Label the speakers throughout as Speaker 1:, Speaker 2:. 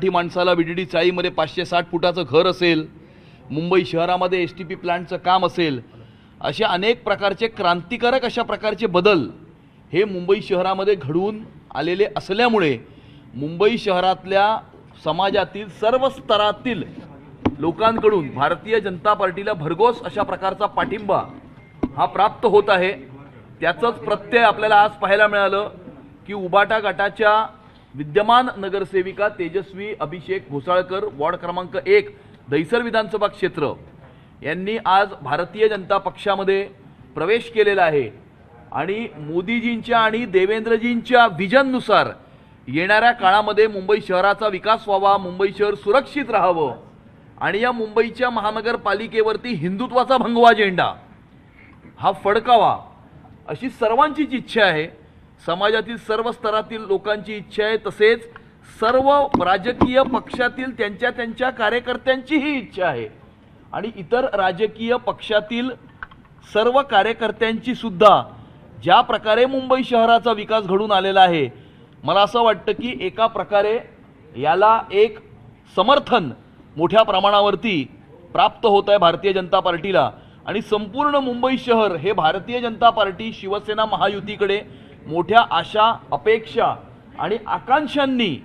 Speaker 1: मराठी माणसाला डी चाळीमध्ये पाचशे साठ फुटाचं घर असेल मुंबई शहरामध्ये एस टी पी प्लांटचं काम असेल असे अनेक प्रकारचे क्रांतिकारक अशा प्रकारचे बदल हे मुंबई शहरामध्ये घडवून आलेले असल्यामुळे मुंबई शहरातल्या समाजातील सर्व स्तरातील लोकांकडून भारतीय जनता पार्टीला भरघोस अशा प्रकारचा पाठिंबा हा प्राप्त होत आहे त्याचंच प्रत्यय आपल्याला आज पाहायला मिळालं की उबाटा गटाच्या विद्यमान नगरसेविका तेजस्वी अभिषेक भोसाळकर वॉर्ड क्रमांक एक दहिसर विधानसभा क्षेत्र यांनी आज भारतीय जनता पक्षामध्ये प्रवेश केलेला आहे आणि मोदीजींच्या आणि देवेंद्रजींच्या विजननुसार येणाऱ्या काळामध्ये मुंबई शहराचा विकास व्हावा मुंबई शहर सुरक्षित राहावं आणि या मुंबईच्या महानगरपालिकेवरती हिंदुत्वाचा भंगवा झेंडा हा फडकावा अशी सर्वांचीच इच्छा आहे समाजातील सर्व स्तरातील लोकांची इच्छा आहे तसेच सर्व राजकीय पक्षातील त्यांच्या त्यांच्या कार्यकर्त्यांचीही इच्छा आहे आणि इतर राजकीय पक्षातील सर्व कार्यकर्त्यांची सुद्धा ज्या प्रकारे मुंबई शहराचा विकास घडून आलेला आहे मला असं वाटतं की एका प्रकारे याला एक समर्थन मोठ्या प्रमाणावरती प्राप्त होत आहे भारतीय जनता पार्टीला आणि संपूर्ण मुंबई शहर हे भारतीय जनता पार्टी शिवसेना महायुतीकडे मोठ्या आशा अपेक्षा आणि आकांक्षांनी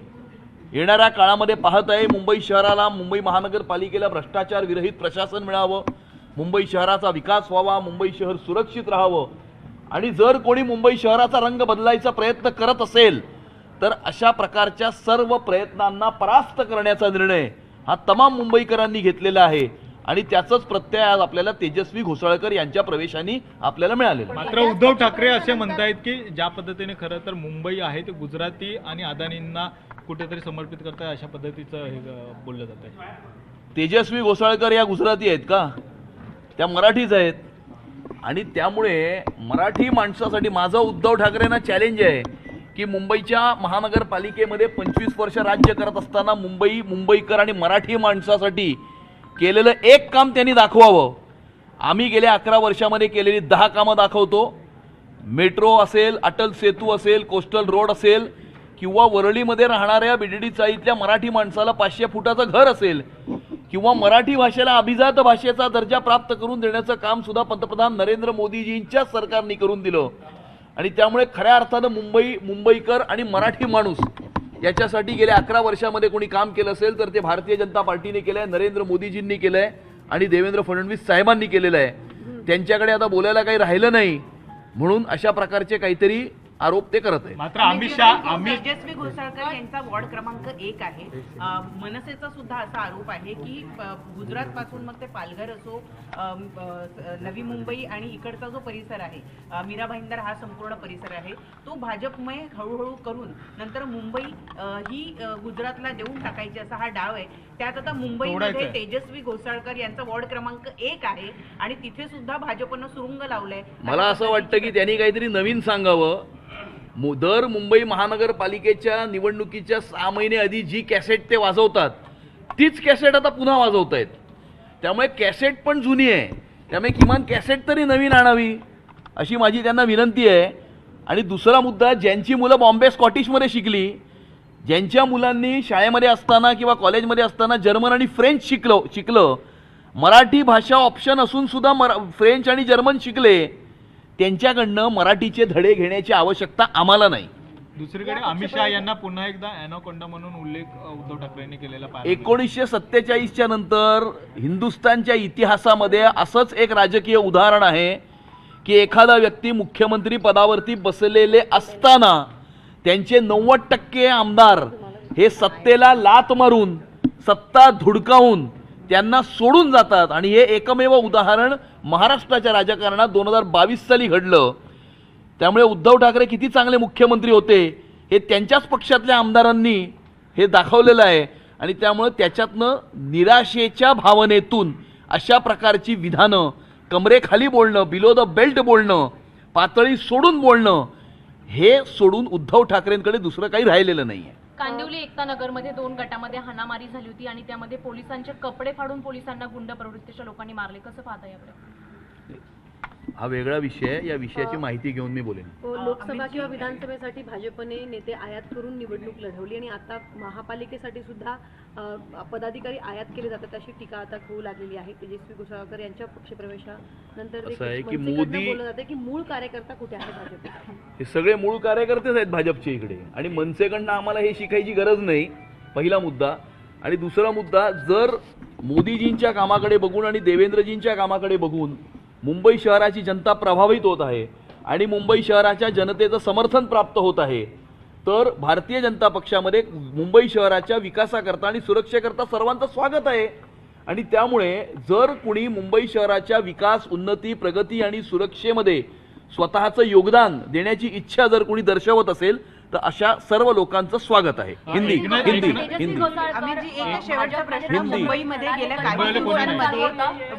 Speaker 1: येणाऱ्या काळामध्ये पाहत आहे मुंबई शहराला मुंबई महानगरपालिकेला भ्रष्टाचार विरहित प्रशासन मिळावं मुंबई शहराचा विकास व्हावा मुंबई शहर सुरक्षित राहावं आणि जर कोणी मुंबई शहराचा रंग बदलायचा प्रयत्न करत असेल तर अशा प्रकारच्या सर्व प्रयत्नांना परास्त करण्याचा निर्णय हा तमाम मुंबईकरांनी घेतलेला आहे आणि त्याचाच प्रत्यय आज आपल्याला तेजस्वी घोसाळकर यांच्या प्रवेशाने आपल्याला मिळाले
Speaker 2: मात्र उद्धव ठाकरे असे म्हणतायत की ज्या पद्धतीने खरं तर मुंबई आहे ते गुजराती आणि अदानींना कुठेतरी समर्पित करताय अशा पद्धतीचं हे बोललं जात आहे
Speaker 1: तेजस्वी घोसाळकर या गुजराती आहेत का त्या मराठीच आहेत आणि त्यामुळे मराठी माणसासाठी माझं उद्धव ठाकरेंना चॅलेंज आहे की मुंबईच्या महानगरपालिकेमध्ये पंचवीस वर्ष राज्य करत असताना मुंबई मुंबईकर आणि मराठी माणसासाठी केलेलं एक काम त्यांनी दाखवावं आम्ही गेल्या अकरा वर्षामध्ये केलेली दहा कामं दाखवतो मेट्रो असेल अटल सेतू असेल कोस्टल रोड असेल किंवा वरळीमध्ये राहणाऱ्या बिडडी चाळीतल्या मराठी माणसाला पाचशे फुटाचं घर असेल किंवा मराठी भाषेला अभिजात भाषेचा दर्जा प्राप्त करून देण्याचं काम सुद्धा पंतप्रधान नरेंद्र मोदीजींच्या सरकारने करून दिलं आणि त्यामुळे खऱ्या अर्थानं मुंबई मुंबईकर आणि मराठी माणूस याच्यासाठी गेल्या अकरा वर्षामध्ये कोणी काम केलं असेल तर ते भारतीय जनता पार्टीने केलं आहे नरेंद्र मोदीजींनी केलं आहे आणि देवेंद्र फडणवीस साहेबांनी केलेलं आहे त्यांच्याकडे आता बोलायला काही राहिलं नाही म्हणून अशा प्रकारचे काहीतरी आरोप ते करत आहे
Speaker 2: मात्र अमित शाह अमित
Speaker 3: तेजस्वी घोसाळकर यांचा वॉर्ड क्रमांक एक आहे मनसेचा सुद्धा असा आरोप आहे की गुजरात पासून मग ते पालघर असो नवी मुंबई आणि इकडचा जो परिसर आहे मीरा भाईंदर हा संपूर्ण परिसर आहे तो भाजपमय हळूहळू करून नंतर मुंबई ही गुजरातला देऊन टाकायची असा हा डाव आहे त्यात आता मुंबईमध्ये तेजस्वी घोसाळकर यांचा वॉर्ड क्रमांक एक आहे आणि तिथे सुद्धा भाजपनं सुरुंग लावलंय
Speaker 1: मला असं वाटतं की त्यांनी काहीतरी नवीन सांगावं दर मुंबई महानगरपालिकेच्या निवडणुकीच्या सहा महिने आधी जी कॅसेट ते वाजवतात तीच कॅसेट आता पुन्हा वाजवत आहेत त्यामुळे कॅसेट पण जुनी आहे त्यामुळे किमान कॅसेट तरी नवीन आणावी अशी माझी त्यांना विनंती आहे आणि दुसरा मुद्दा ज्यांची मुलं बॉम्बे स्कॉटिशमध्ये शिकली ज्यांच्या मुलांनी शाळेमध्ये असताना किंवा कॉलेजमध्ये असताना जर्मन आणि फ्रेंच शिकलो शिकलं मराठी भाषा ऑप्शन असूनसुद्धा मरा फ्रेंच आणि जर्मन शिकले त्यांच्याकडनं मराठीचे धडे घेण्याची आवश्यकता आम्हाला नाही
Speaker 2: दुसरीकडे अमित शहा यांना पुन्हा एकदा म्हणून उल्लेख उद्धव यांनी केलेला
Speaker 1: एकोणीसशे सत्तेचाळीसच्या नंतर हिंदुस्थानच्या इतिहासामध्ये असंच एक राजकीय उदाहरण आहे की एखादा व्यक्ती मुख्यमंत्री पदावरती बसलेले असताना त्यांचे नव्वद टक्के आमदार हे सत्तेला लात मारून सत्ता धुडकावून त्यांना सोडून जातात आणि हे एकमेव उदाहरण महाराष्ट्राच्या राजकारणात दोन हजार बावीस साली घडलं त्यामुळे उद्धव ठाकरे किती चांगले मुख्यमंत्री होते हे त्यांच्याच पक्षातल्या आमदारांनी हे दाखवलेलं आहे आणि त्यामुळं त्याच्यातनं निराशेच्या भावनेतून अशा प्रकारची विधानं कमरेखाली बोलणं बिलो द बेल्ट बोलणं पातळी सोडून बोलणं हे सोडून उद्धव ठाकरेंकडे दुसरं काही राहिलेलं नाही आहे
Speaker 3: कांदिवली एकता नगरमध्ये दोन गटामध्ये हाणामारी झाली होती आणि त्यामध्ये पोलिसांचे कपडे फाडून पोलिसांना गुंड प्रवृत्तीच्या लोकांनी मारले कसं पाहता याकडे
Speaker 1: हा वेगळा विषय आहे या विषयाची माहिती घेऊन मी बोलेन
Speaker 3: हो, लोकसभा किंवा विधानसभेसाठी भाजपने नेते आयात करून निवडणूक लढवली आणि आता महापालिकेसाठी सुद्धा पदाधिकारी आयात केले जातात अशी टीका आता होऊ लागलेली आहे तेजस्वी गोसाळकर यांच्या पक्षप्रवेशानंतर की मोदी की मूळ कार्यकर्ता कुठे आहे भाजप
Speaker 1: हे सगळे मूळ कार्यकर्तेच आहेत भाजपचे इकडे आणि मनसेकडनं आम्हाला हे शिकायची गरज नाही पहिला मुद्दा आणि दुसरा मुद्दा जर मोदीजींच्या कामाकडे बघून आणि देवेंद्रजींच्या कामाकडे बघून मुंबई शहराची जनता प्रभावित होत आहे आणि मुंबई शहराच्या जनतेचं समर्थन प्राप्त होत आहे तर भारतीय जनता पक्षामध्ये मुंबई शहराच्या विकासाकरता आणि सुरक्षेकरता सर्वांचं स्वागत आहे आणि त्यामुळे जर कुणी मुंबई शहराच्या विकास उन्नती प्रगती आणि सुरक्षेमध्ये स्वतःचं योगदान देण्याची इच्छा जर कुणी दर्शवत असेल तर अशा सर्व लोकांचं स्वागत आहे हिंदी हिंदी हिंदी
Speaker 3: मुंबईमध्ये गेल्या काही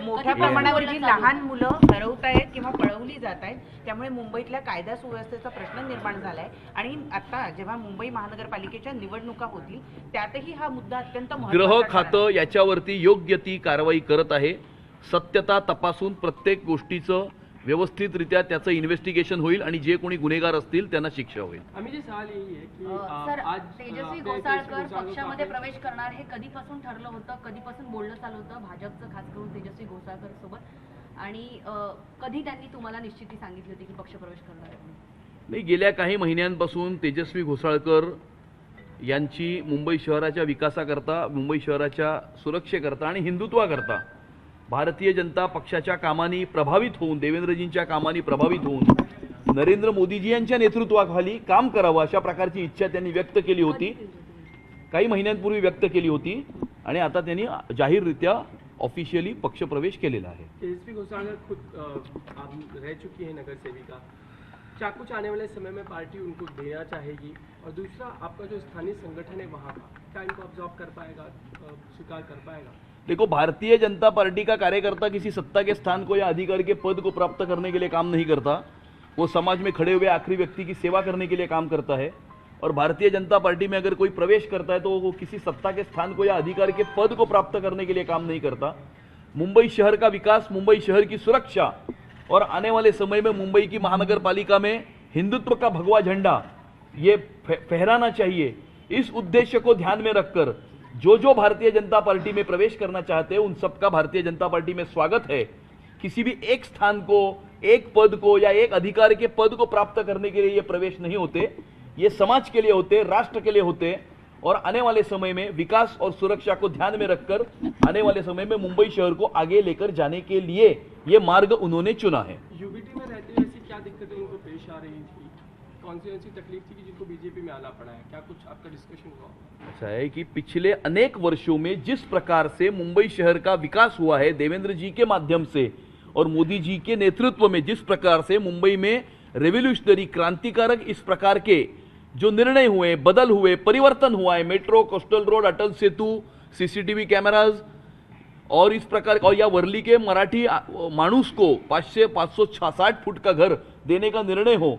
Speaker 3: मोठ्या प्रमाणावर जी लहान मुलं हरवत आहेत किंवा पळवली जात आहेत त्यामुळे मुंबईतल्या कायदा सुव्यवस्थेचा प्रश्न निर्माण झालाय आणि आता जेव्हा मुंबई महानगरपालिकेच्या निवडणुका होतील त्यातही हा मुद्दा अत्यंत
Speaker 1: ग्रह खातं याच्यावरती योग्य ती कारवाई करत आहे सत्यता तपासून प्रत्येक गोष्टीचं व्यवस्थितरित्या त्याचं इन्व्हेस्टिगेशन होईल आणि जे कोणी गुन्हेगार असतील त्यांना शिक्षा होईल
Speaker 3: आम्ही जे सर तेजस्वी घोसाळकर पक्षामध्ये प्रवेश करणार हे कधीपासून ठरलं होतं कधीपासून बोलणं चालू होतं भाजपचं खास करून तेजस्वी घोसाळकर सोबत आणि कधी त्यांनी तुम्हाला निश्चिती सांगितली होती की पक्ष प्रवेश करणार आहे
Speaker 1: नाही गेल्या काही महिन्यांपासून तेजस्वी घोसाळकर यांची मुंबई शहराच्या विकासाकरता मुंबई शहराच्या सुरक्षेकरता आणि हिंदुत्वाकरता भारतीय जनता पक्षाच्या कामाने प्रभावित होऊन देवेंद्रजींच्या कामाने प्रभावित होऊन नरेंद्र मोदीजी यांच्या नेतृत्वाखाली काम करावं अशा प्रकारची इच्छा त्यांनी व्यक्त केली होती काही महिन्यांपूर्वी व्यक्त केली होती आणि आता त्यांनी जाहीररित्या ऑफिशियली पक्षप्रवेश केलेला आहे
Speaker 2: तेजस्वी घोषाल खुद रह चुकी है नगरसेविका क्या आने वाले समय में पार्टी उनको देना चाहेगी और दूसरा आपका जो स्थानीय संगठन है वहाँ का क्या इनको ऑब्जॉर्व कर पाएगा स्वीकार कर पाएगा
Speaker 1: देखो भारतीय जनता पार्टी का कार्यकर्ता किसी सत्ता के स्थान को या अधिकार के पद को प्राप्त करने के लिए काम नहीं करता वो समाज में खड़े हुए आखिरी व्यक्ति की सेवा करने के लिए काम करता है और भारतीय जनता पार्टी में अगर कोई प्रवेश करता है तो वो किसी सत्ता के स्थान को या अधिकार के पद को प्राप्त करने के लिए काम नहीं करता मुंबई शहर का विकास मुंबई शहर की सुरक्षा और आने वाले समय में मुंबई की महानगर पालिका में हिंदुत्व का भगवा झंडा ये फहराना चाहिए इस उद्देश्य को ध्यान में रखकर जो जो भारतीय जनता पार्टी में प्रवेश करना चाहते हैं उन सबका भारतीय जनता पार्टी में स्वागत है किसी भी एक स्थान को एक पद को या एक अधिकार के पद को प्राप्त करने के लिए ये प्रवेश नहीं होते ये समाज के लिए होते राष्ट्र के लिए होते और आने वाले समय में विकास और सुरक्षा को ध्यान में रखकर आने वाले समय में मुंबई शहर को आगे लेकर जाने के लिए ये मार्ग उन्होंने चुना है
Speaker 2: यूबीटी में रहते ऐसी क्या दिक्कतें उनको पेश आ रही थी कौन सी ऐसी तकलीफ थी कि जिनको बीजेपी में आना पड़ा है क्या कुछ आपका डिस्कशन हुआ ऐसा
Speaker 1: अच्छा, है कि पिछले अनेक वर्षों में जिस प्रकार से मुंबई शहर का विकास हुआ है देवेंद्र जी के माध्यम से और मोदी जी के नेतृत्व में जिस प्रकार से मुंबई में रेवोल्यूशनरी क्रांतिकारक इस प्रकार के जो निर्णय हुए बदल हुए परिवर्तन हुआ है metro coastal road Atal Setu CCTV cameras और इस प्रकार और या वर्ली के मराठी मानूस को पाँच से पाँच सौ फुट का घर देने का निर्णय हो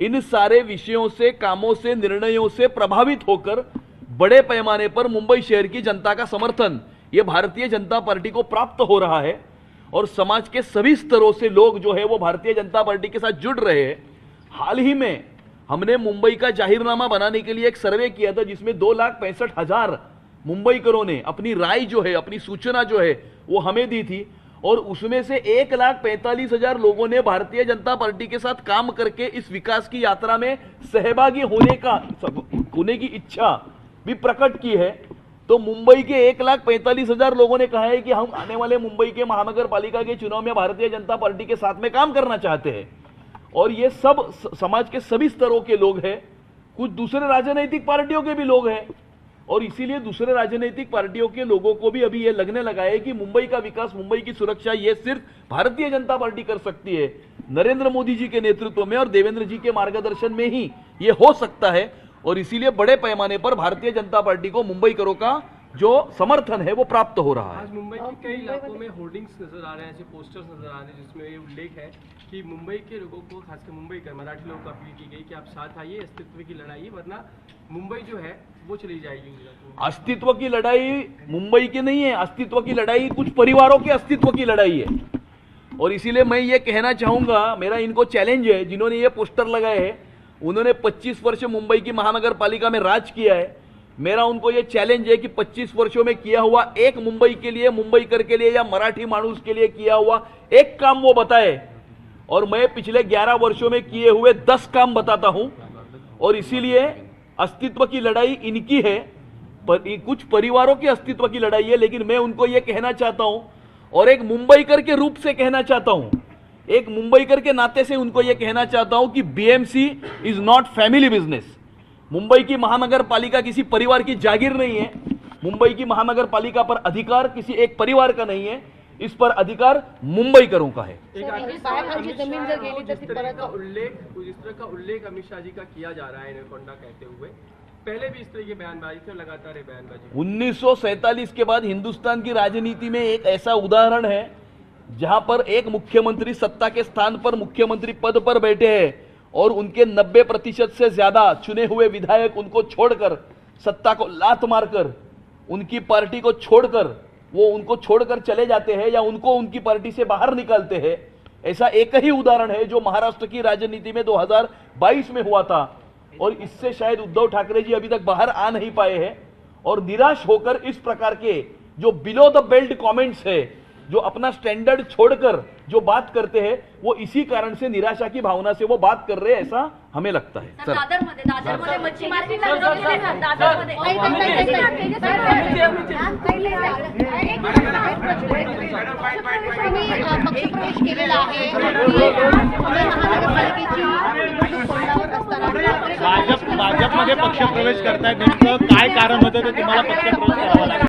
Speaker 1: इन सारे विषयों से कामों से निर्णयों से प्रभावित होकर बड़े पैमाने पर मुंबई शहर की जनता का समर्थन ये भारतीय जनता पार्टी को प्राप्त हो रहा है और समाज के सभी स्तरों से लोग जो है वो भारतीय जनता पार्टी के साथ जुड़ रहे हैं हाल ही में हमने मुंबई का जाहिरनामा बनाने के लिए एक सर्वे किया था जिसमें दो लाख पैंसठ हजार मुंबईकरों ने अपनी राय जो है अपनी सूचना जो है वो हमें दी थी और उसमें से एक लाख पैंतालीस हजार लोगों ने भारतीय जनता पार्टी के साथ काम करके इस विकास की यात्रा में सहभागी होने का होने की इच्छा भी प्रकट की है तो मुंबई के एक लाख पैंतालीस हजार लोगों ने कहा है कि हम आने वाले मुंबई के महानगर पालिका के चुनाव में भारतीय जनता पार्टी के साथ में काम करना चाहते हैं और ये सब समाज के सभी स्तरों के लोग हैं कुछ दूसरे राजनीतिक पार्टियों के भी लोग हैं और इसीलिए दूसरे राजनीतिक पार्टियों के लोगों को भी अभी यह लगने लगा है कि मुंबई का विकास मुंबई की सुरक्षा यह सिर्फ भारतीय जनता पार्टी कर सकती है नरेंद्र मोदी जी के नेतृत्व में और देवेंद्र जी के मार्गदर्शन में ही ये हो सकता है और इसीलिए बड़े पैमाने पर भारतीय जनता पार्टी को मुंबई करो का जो समर्थन है वो प्राप्त हो रहा है
Speaker 2: आज मुंबई के कई इलाकों में होर्डिंग्स नजर आ रहे हैं ऐसे पोस्टर्स नजर आ रहे हैं जिसमें ये उल्लेख है कि मुंबई के लोगों को खासकर मुंबई कर मराठी लोगों को अपील की गई कि आप साथ आइए अस्तित्व की लड़ाई वरना मुंबई जो है वो चली जाएगी
Speaker 1: अस्तित्व की लड़ाई मुंबई की नहीं है अस्तित्व की लड़ाई कुछ परिवारों के अस्तित्व की लड़ाई है और इसीलिए मैं ये कहना चाहूंगा मेरा इनको चैलेंज है जिन्होंने ये पोस्टर लगाए हैं उन्होंने 25 वर्ष मुंबई की महानगर पालिका में राज किया है मेरा उनको ये चैलेंज है कि 25 वर्षों में किया हुआ एक मुंबई के लिए मुंबई कर के लिए या मराठी मानूस के लिए किया हुआ एक काम वो बताए और मैं पिछले 11 वर्षों में किए हुए 10 काम बताता हूं और इसीलिए अस्तित्व की लड़ाई इनकी है पर कुछ परिवारों की अस्तित्व की लड़ाई है लेकिन मैं उनको ये कहना चाहता हूं और एक मुंबईकर के रूप से कहना चाहता हूं एक मुंबईकर के नाते से उनको यह कहना चाहता हूं कि BMC is not family business Mumbai की महानगर पालिका किसी परिवार की जागीर नहीं है मुंबई की महानगर पालिका पर अधिकार किसी एक परिवार का नहीं है इस पर अधिकार मुंबई करों का है
Speaker 2: उल्लेख अमित शाह जी का किया जा रहा है कहते हुए पहले भी इस तरह की बयानबाजी थी लगातार
Speaker 1: उन्नीस के बाद हिंदुस्तान की राजनीति में एक ऐसा उदाहरण है जहां पर एक मुख्यमंत्री सत्ता के स्थान पर मुख्यमंत्री पद पर बैठे हैं और उनके 90 प्रतिशत से ज़्यादा चुने हुए विधायक उनको छोड़कर सत्ता को लात मारकर उनकी पार्टी को छोड़कर वो उनको छोड़कर चले जाते हैं या उनको उनकी पार्टी से बाहर निकालते हैं ऐसा एक ही उदाहरण है जो महाराष्ट्र की राजनीति में 2022 में हुआ था और इससे शायद उद्धव ठाकरे जी अभी तक बाहर आ नहीं पाए हैं और निराश होकर इस प्रकार के जो बिलो द बेल्ट कमेंट्स है जो अपना स्टैंडर्ड छोड़कर जो बात करते हैं वो इसी कारण से निराशा की भावना से वो बात कर रहे हैं ऐसा हमें लगता है
Speaker 3: सर पक्षप्रवेश केलेला आहे
Speaker 2: भाजपमध्ये पक्षप्रवेश करताय नेमकं काय कारण होतं ते तुम्हाला पक्षप्रवेश करावा लागेल